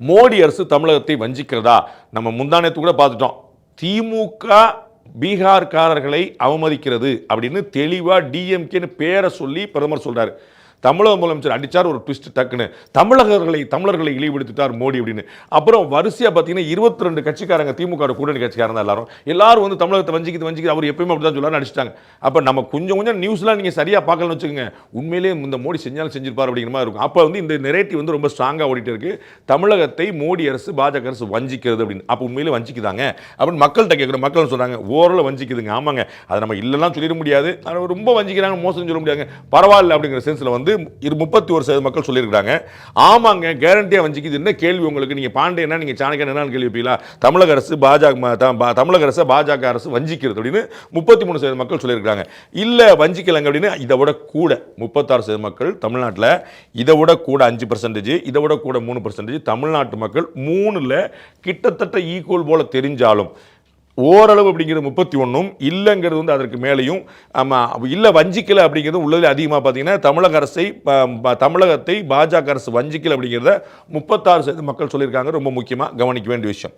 மோடி அரசு தமிழகத்தை வஞ்சிக்கிறதா? நம்ம முந்தானத்து கூட பார்த்துட்டோம். திமுக பீகார்காரர்களை அவமதிக்கிறது அப்படின்னு தெளிவாக டிஎம்கேன்னு பேரை சொல்லி பிரதமர் சொல்றாரு. தமிழக முதலமைச்சர் அடித்தார் ஒரு ட்விஸ்ட் டக்குன்னு. தமிழகர்களை தமிழர்களை இழிவுபடுத்திட்டார் மோடி அப்படின்னு. அப்புறம் வரிசையாக பார்த்தீங்கன்னா இருபத்தி ரெண்டு கட்சிக்காரங்க திமுக கூட்டணி கட்சிக்காரங்க தான் எல்லாரும். எல்லாரும் வந்து தமிழகத்தை வஞ்சிக்கிது வஞ்சிக்கிது அவர் எப்பயுமே அப்படி தான் சொல்லுவார் அடிச்சிட்டாங்க அப்போ நம்ம கொஞ்சம் கொஞ்சம் நியூஸ்லாம் நீங்கள் சரியாக பார்க்கலன்னு வச்சுக்கோங்க. உண்மையிலேயே இந்த மோடி செஞ்சாலும் செஞ்சிருப்பார் அப்படிங்கிற மாதிரி இருக்கும். அப்போ வந்து இந்த நெரேட்டிவ் வந்து ரொம்ப ஸ்ட்ராங்காக ஓடிட்டு இருக்கு. தமிழகத்தை மோடி அரசு பாஜக அரசு வஞ்சிக்கிறது அப்படின்னு. அப்போ உண்மையிலே வஞ்சிக்குதாங்க. அப்படின்னு மக்கள்கிட்ட கேட்குற மக்கள் சொல்கிறாங்க ஓரளவு வஞ்சிக்குதுங்க. ஆமாங்க. அதை நம்ம இல்லைலாம் சொல்லிட முடியாது. ஆனால் ரொம்ப வஞ்சிக்கிறாங்க மோசம் சொல்ல முடியாதுங்க. பரவாயில்ல அப்படிங்கிற சென்ஸில் வந்து இரு முப்பத்தி ஒரு சதவீத மக்கள் சொல்லியிருக்காங்க ஆமாங்க கேரண்டியாக வஞ்சிக்குது. என்ன கேள்வி உங்களுக்கு? நீங்கள் பாண்டியனா நீங்கள் சாணக்கியன் என்னன்னு கேள்வி வைப்பீங்களா? தமிழக அரசு பாஜக தமிழக அரசு பாஜக அரசு வஞ்சிக்கிறது அப்படின்னு முப்பத்தி மூணு சதவீத மக்கள் சொல்லியிருக்காங்க இல்லை வஞ்சிக்கலைங்க அப்படின்னு இதை விட கூட முப்பத்தாறு சதவீத மக்கள் தமிழ்நாட்டில் இதை விட கூட அஞ்சு பர்சன்டேஜ் இதை விட கூட மூணு பர்சன்டேஜ் தமிழ்நாட்டு மக்கள் மூணில் கிட்டத்தட்ட ஈக்குவல் போல் தெரிஞ்சாலும் ஓரளவு அப்படிங்கிறது முப்பத்தி ஒன்றும் இல்லைங்கிறது வந்து அதற்கு மேலேயும் ஆமாம் இல்லை வஞ்சிக்கலை அப்படிங்கிறது உள்ளதில் அதிகமாக பார்த்தீங்கன்னா தமிழக அரசை ப- தமிழகத்தை பாஜக அரசு வஞ்சிக்கலை அப்படிங்கிறத முப்பத்தாறு சதவீத மக்கள் சொல்லியிருக்காங்க. ரொம்ப முக்கியமாக கவனிக்க வேண்டிய விஷயம்.